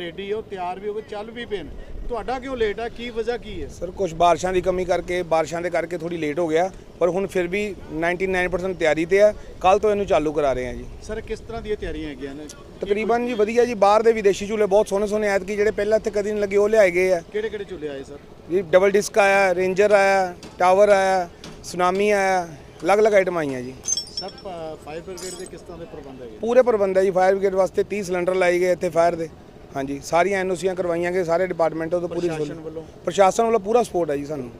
Ready ਹੋ ਤਿਆਰ ਵੀ ਹੋ ਗਏ ਚੱਲ ਵੀ ਪਏ ਨੇ ਤੁਹਾਡਾ ਕਿਉਂ ਲੇਟ ਆ? ਕੀ ਵਜ੍ਹਾ ਕੀ ਹੈ? ਸਰ ਕੁਝ ਬਾਰਿਸ਼ਾਂ ਦੀ ਕਮੀ ਕਰਕੇ ਬਾਰਿਸ਼ਾਂ ਦੇ ਕਰਕੇ ਥੋੜੀ ਲੇਟ ਹੋ ਗਿਆ ਪਰ ਹੁਣ ਫਿਰ ਵੀ 99% ਤਿਆਰੀ ਤੇ ਆ। ਕੱਲ ਤੋਂ ਇਹਨੂੰ ਚਾਲੂ ਕਰਾ ਰਹੇ ਆ ਜੀ। ਸਰ ਕਿਸ ਤਰ੍ਹਾਂ ਦੀਆਂ ਤਿਆਰੀਆਂ ਹੈਗੀਆਂ ਨੇ? ਤਕਰੀਬਨ ਜੀ ਵਧੀਆ ਜੀ ਬਾਹਰ ਦੇ ਵਿਦੇਸ਼ੀ ਝੂਲੇ ਬਹੁਤ ਸੋਹਣੇ ਸੋਹਣੇ ਐਤਕੀ ਜਿਹੜੇ ਪਹਿਲਾਂ ਇੱਥੇ ਕਦੀ ਨਹੀਂ ਲੱਗੇ ਉਹ ਲਿਆਏ ਗਏ ਆ। ਕਿਹੜੇ ਕਿਹੜੇ ਝੂਲੇ ਆਏ ਸਰ? ਜੀ ਡਬਲ ਡਿਸਕ ਆਇਆ ਰੇਂਜਰ ਆਇਆ ਟਾਵਰ ਆਇਆ ਸੁਨਾਮੀ ਆਇਆ ਅਲੱਗ-ਅਲੱਗ ਆਈਟਮ ਆਈਆਂ ਜੀ। ਸਰ ਫਾਇਰ ਬ੍ਰਿਗੇਡ ਦੇ ਕਿਸ ਤਰ੍ਹਾਂ ਦੇ ਪ੍ਰਬੰਧ ਹੈਗੇ? ਪੂਰੇ ਪ੍ਰਬੰਧ ਹੈ ਜੀ ਫਾਇਰ ਬ੍ਰਿਗੇਡ ਵਾਸਤੇ 30 ਸਿਲੰਡਰ ਲਾਏ ਗਏ ਇੱਥੇ ਫਾਇਰ ਦੇ। ਹਾਂਜੀ ਸਾਰੀਆਂ ਐਨਓਸੀਆਂ ਕਰਵਾਈਆਂ ਗਏ ਸਾਰੇ ਡਿਪਾਰਟਮੈਂਟਾਂ ਤੋਂ ਪੂਰੀ ਪ੍ਰਸ਼ਾਸਨ ਵੱਲੋਂ। ਪ੍ਰਸ਼ਾਸਨ ਵੱਲੋਂ ਪੂਰਾ ਸਪੋਰਟ ਹੈ ਜੀ ਸਾਨੂੰ।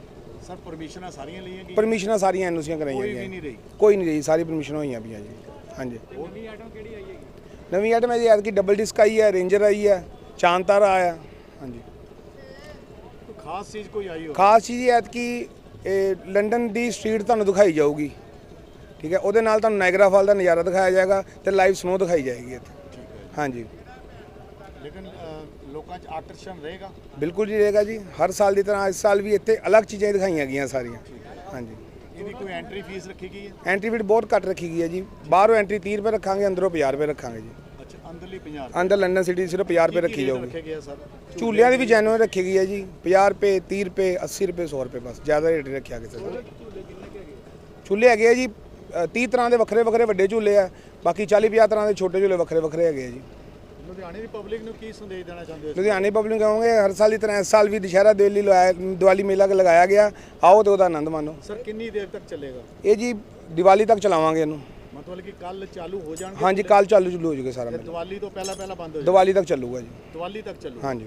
ਸਰ ਪਰਮਿਸ਼ਨਾਂ ਸਾਰੀਆਂ ਲਈਆਂ ਗਈਆਂ? ਪਰਮਿਸ਼ਨਾਂ ਸਾਰੀਆਂ ਐਨਓਸੀਆਂ ਕਰਾਈਆਂ ਕੋਈ ਗਈਆਂ। ਵੀ ਨਹੀਂ ਰਹੀ? ਕੋਈ ਨਹੀਂ ਰਹੀ ਸਾਰੀ ਪਰਮਿਸ਼ਨ ਹੋਈਆਂ ਪਈਆਂ ਜੀ। ਹਾਂਜੀ। ਨਵੀਂ ਆਈਟਮ ਕਿਹੜੀ ਆਈ ਹੈਗੀ? ਨਵੀਂ ਆਈਟਮ ਹੈ ਜੀ ਐਤਕੀ ਡਬਲ ਡਿਸਕ ਆਈ ਹੈ ਰੇਂਜਰ ਆਈ ਹੈ ਚਾਂਤਾਰਾ ਆਇਆ। ਹਾਂਜੀ। ਕੋਈ ਖਾਸ ਚੀਜ਼ ਕੋਈ ਆਈ ਹੋ ਖਾਸ ਚੀਜ਼ ਐਤਕੀ ਇਹ ਲੰਡਨ ਦੀ ਸਟਰੀਟ ਤੁਹਾਨੂੰ ਦਿਖਾਈ ਜਾਊਗੀ। ਠੀਕ ਹੈ ਉਹਦੇ ਨਾਲ ਤੁਹਾਨੂੰ ਨਾਇਗਰਾ ਫਾਲ ਦਾ ਨਜ਼ਾਰਾ ਦਿਖਾਇਆ ਜਾਏਗਾ ਤੇ ਲਾਈਵ ਸਨੋ ਦਿਖਾਈ ਜਾਏਗੀ ਇੱਥੇ। ਹੈ ਹਾਂਜੀ। ਲੇਕਿਨ ਲੋਕਾਂ 'ਚ ਆਕਰਸ਼ਣ ਰਹੇਗਾ? ਬਿਲਕੁਲ ਜੀ ਰਹੇਗਾ ਜੀ। ਹਰ ਸਾਲ ਦੀ ਤਰ੍ਹਾਂ ਇਸ ਸਾਲ ਵੀ ਇੱਥੇ ਅਲੱਗ ਚੀਜ਼ਾਂ ਦਿਖਾਈਆਂ ਗਈਆਂ ਸਾਰੀਆਂ। ਹਾਂਜੀ। ਇਹਦੀ ਕੋਈ ਐਂਟਰੀ ਫੀਸ ਰੱਖੀ ਗਈ ਹੈ? ਐਂਟਰੀ ਫੀਟ ਬਹੁਤ ਘੱਟ ਰੱਖੀ ਗਈ ਹੈ ਜੀ। ਬਾਹਰੋਂ ਐਂਟਰੀ 30 ਰੁਪਏ ਰੱਖਾਂਗੇ ਅੰਦਰੋਂ 50 ਰੁਪਏ ਰੱਖਾਂਗੇ ਜੀ। ਅੱਛਾ ਅੰਦਰਲੀ 50 ਅੰਦਰ ਲੰਡਨ ਸਿਟੀ ਸਿਰਫ 50 ਰੁਪਏ ਰੱਖੀ ਜਾਊਗੀ। ਝੂਲਿਆਂ ਦੀ ਵੀ ਜੈਨੂਅਨ ਰੱਖੀ ਗਈ ਹੈ ਜੀ। 50 ਰੁਪਏ 30 ਰੁਪਏ 80 ਰੁਪਏ 100 ਰੁਪਏ ਬਸ। ਜ਼ਿਆਦਾ ਰੇਟ ਰੱਖਿਆ ਕਿਸੇ ਝੂਲੇ ਹੈਗੇ ਆ ਜੀ। ਅ, 30 ਤਰ੍ਹਾਂ ਦੇ ਵੱਖਰੇ ਵੱਖਰੇ ਵੱਡੇ ਝੂਲੇ ਆ। ਬਾਕੀ 40 50 ਤਰ੍ਹਾਂ ਦੇ ਛੋਟੇ ਝੂਲੇ ਵੱਖਰੇ ਵੱਖਰੇ ਹੈਗੇ ਆ ਜੀ। ਲੁਧਿਆਣੇ ਦੀ ਪਬਲਿਕ ਨੂੰ ਕੀ ਸੰਦੇਸ਼ ਦੇਣਾ ਚਾਹੁੰਦੇ ਹੋ? ਲੁਧਿਆਣੇ ਪਬਲਿਕ ਨੂੰ ਕਹਾਂਗੇ ਹਰ ਸਾਲ ਦੀ ਤਰ੍ਹਾਂ ਇਸ ਸਾਲ ਵੀ ਦੁਸ਼ਹਿਰਾ ਲਗਾਇਆ ਦੀਵਾਲੀ ਮੇਲਾ ਲਗਾਇਆ ਗਿਆ। ਆਓ ਤੇ ਉਹਦਾ ਆਨੰਦ ਮਾਣੋ। ਸਰ ਕਿੰਨੀ ਦੇਰ ਤੱਕ ਚੱਲੇਗਾ? ਇਹ ਜੀ ਦੀਵਾਲੀ ਤੱਕ ਚਲਾਵਾਂਗੇ ਇਹਨੂੰ। ਮਤਲਬ ਕਿ ਕੱਲ ਚਾਲੂ ਹੋ ਜਾਣਗੇ? ਹਾਂਜੀ ਕੱਲ ਚਾਲੂ ਚੁੱਲੂ ਹੋ ਜੂਗਾ ਸਾਰਾ ਮੇਲਾ। ਦੀਵਾਲੀ ਤੋਂ ਪਹਿਲਾਂ ਪਹਿਲਾਂ ਬੰਦ ਹੋ ਜਾਏ ਦੀਵਾਲੀ ਤੱਕ ਚੱਲੂਗਾ ਜੀ। ਦੀਵਾਲੀ ਤੱਕ ਚੱਲੂ ਹਾਂਜੀ।